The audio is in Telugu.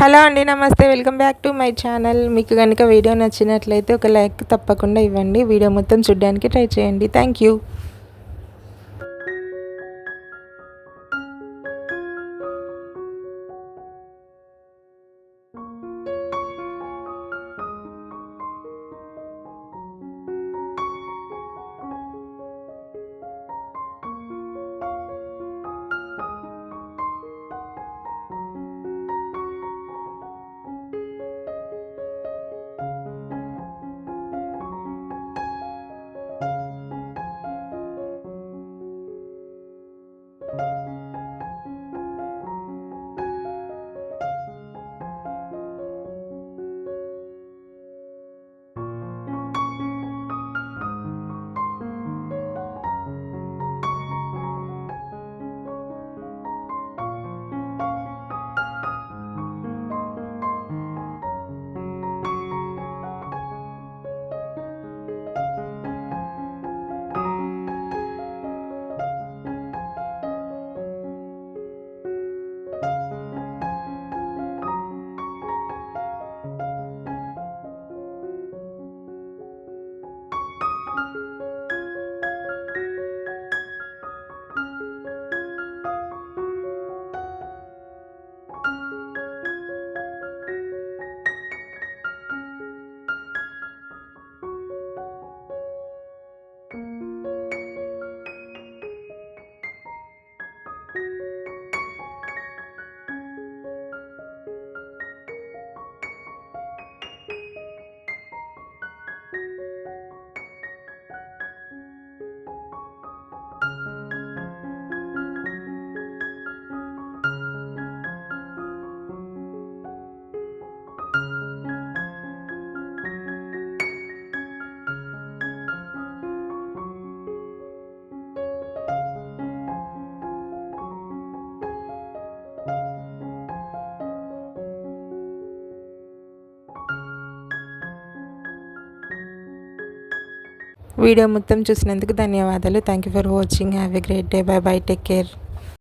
హలో అండి నమస్తే. Welcome back to my channel. మీకు కనుక వీడియో నచ్చినట్లయితే ఒక లైక్ తప్పకుండా ఇవ్వండి. వీడియో మొత్తం చూడడానికి ట్రై చేయండి. Thank you. వీడియో మొత్తం చూసినందుకు ధన్యవాదాలు. Thank you for watching have a great day bye bye take care